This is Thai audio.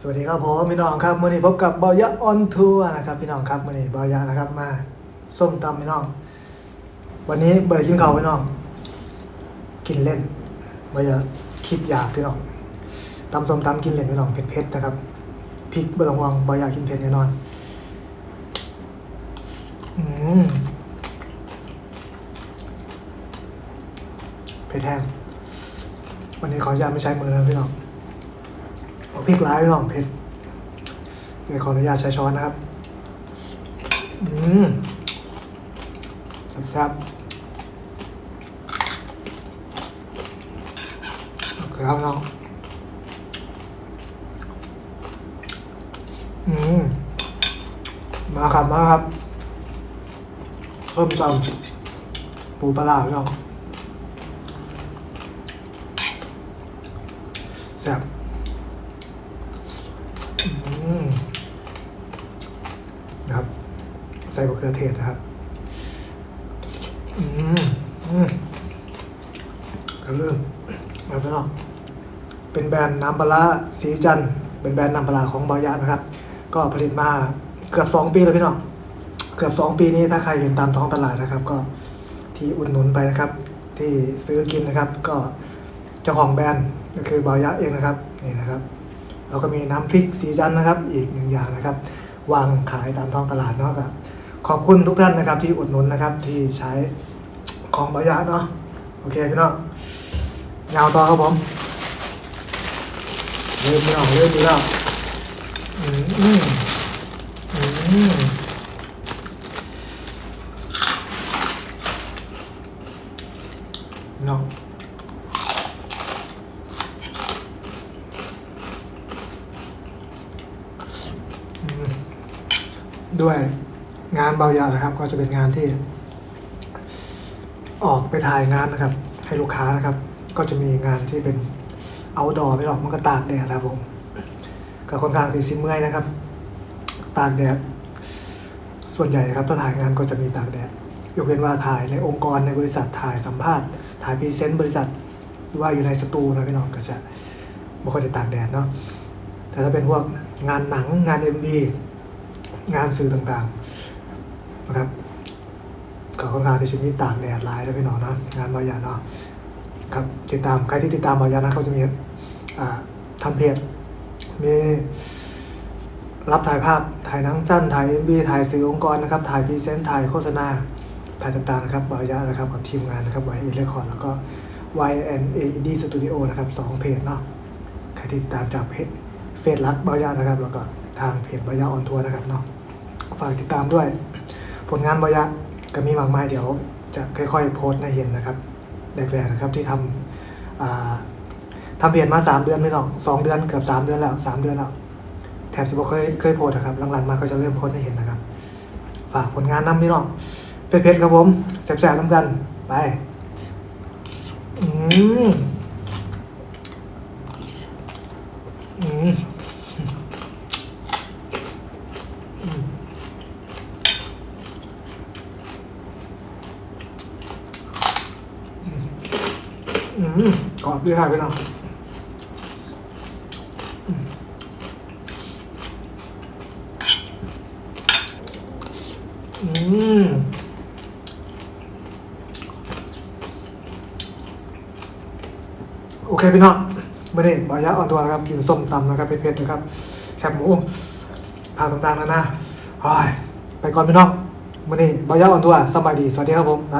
สวัสดีครับผมพี่น้องครับมื่อนี้พบกับเบายะออนทัวร์นะครับพี่น้องครับมื่อนี้เบายะนะครับมาส้มตำพี่น้อง วันนี้เบยกินข้าวพี่น้อง กินเล่นเบยะคิดอยากพี่น้องตำส้มตำกินเล่นพี่น้องเผ็ดๆนะครับพริกเบอร์ห่วงเบายะกินเผ็ดแน่นอนอืมเผ็ดแห้งวันนี้ขออนุญาตไม่ใช้มือนะพี่น้อง เอาพริกร้ายพี่น้องเผ็ดเดี๋ยวขออนุญาตใช้ช้อนนะครับ อืมแซ่บโอเคครับน้องอืม มาครับ มาครับเพิ่มตำปูปลาร้าพี่น้องแซ่บ นะครับ ใส่บะเขือเทศนะครับอืมอืมก็เริ่มมาแล้วเนาะเป็นแบรนด์น้ำปลาสีจันเป็นแบรนด์น้ำปลาร้าของบอยะนะครับ ก็ผลิตมาเกือบสองปีแล้วพี่น้องเกือบสองปีนี้ถ้าใครเห็นตามท้องตลาดนะครับ ก็ที่อุดหนุนไปนะครับ ที่ซื้อกินนะครับ ก็เจ้าของแบรนด์ก็คือบอยะเองนะครับนี่นะครับ แล้วก็มีน้ำพริกสีจันนะครับอีกหนึ่งอย่างนะครับ วางขายตามท้องตลาดเนาะครับขอบคุณทุกท่านนะครับที่อุดหนุนนะครับที่ใช้ของบายะเนาะโอเคพี่น้องยาวต่อครับผมเริ่มพี่น้องเริ่มดีแล้วอืมอืมอืมพี่น้อง ด้วยงานเบายานะครับ ก็จะเป็นงานที่ ออกไปถ่ายงานนะครับ ให้ลูกค้านะครับ ก็จะมีงานที่เป็นเอาดอไม่หรอกมันก็ตากแดดนะครับผมก็ค่อนข้างที่ซิมเมื่อยนะครับ ตากแดด ส่วนใหญ่นะครับถ้าถ่ายงานก็จะมีตากแดด ยกเว้นว่าถ่ายในองค์กรในบริษัทถ่ายสัมภาษณ์ ถ่ายพรีเซนต์บริษัท หรือว่าอยู่ในสตูนะพี่น้องก็จะไม่ค่อยได้ตากแดดเนาะแต่ถ้าเป็นพวกงานหนังงาน MV งานสื่อต่างๆนะครับก็ค่อนข้างที่จะมีตากแดดหลายแล้วพี่น้อนะงานบอยาเนาะครับติดตามใครที่ติดตามบอยานะเขาจะมีทำเพจมีรับถ่ายภาพถ่ายหนังสั้นถ่าย MV ถ่ายสื่อองค์กรนะครับถ่ายพรีเซนต์ถ่ายโฆษณาถ่ายต่างๆนะครับบอยานะครับกับทีมงานนะครับ YN Record แล้วก็ YNA Indie Studio นะครับสองเพจเนาะใครที่ติดตามจากเพจเฟซรักบอยานะครับ แล้วก็ทางเพจบอยาออนทัวร์นะครับเนาะ ฝากติดตามด้วย ผลงานบอยะก็มีมากมายเดี๋ยวจะค่อยๆ โพสต์ให้เห็นนะครับแรกๆนะครับที่ทำทำเพจมาสามเดือนไม่หรอกสองเดือนเกือบสามเดือนแล้วสามเดือนแล้วแทบจะบอกเคยเคยโพสนะครับหลังๆมาก็จะเริ่มโพสให้เห็นนะครับ ฝากผลงานน้ำพี่น้องเพจๆครับผมแสบๆน้ำกันไปอืมอืม อืมกรอบด้วยค่ะพี่น้องอืมโอเคพี่น้องมื่อนี้บอยะอ่อนตัวนะครับ กินส้มตำนะครับเผ็ดๆนะครับ แคบหมูผักต่างๆนะนะโอ้ยไปก่อนพี่น้องมื่อนี้บอยะอ่อนตัวสบายดี สวัสดีครับผม ไป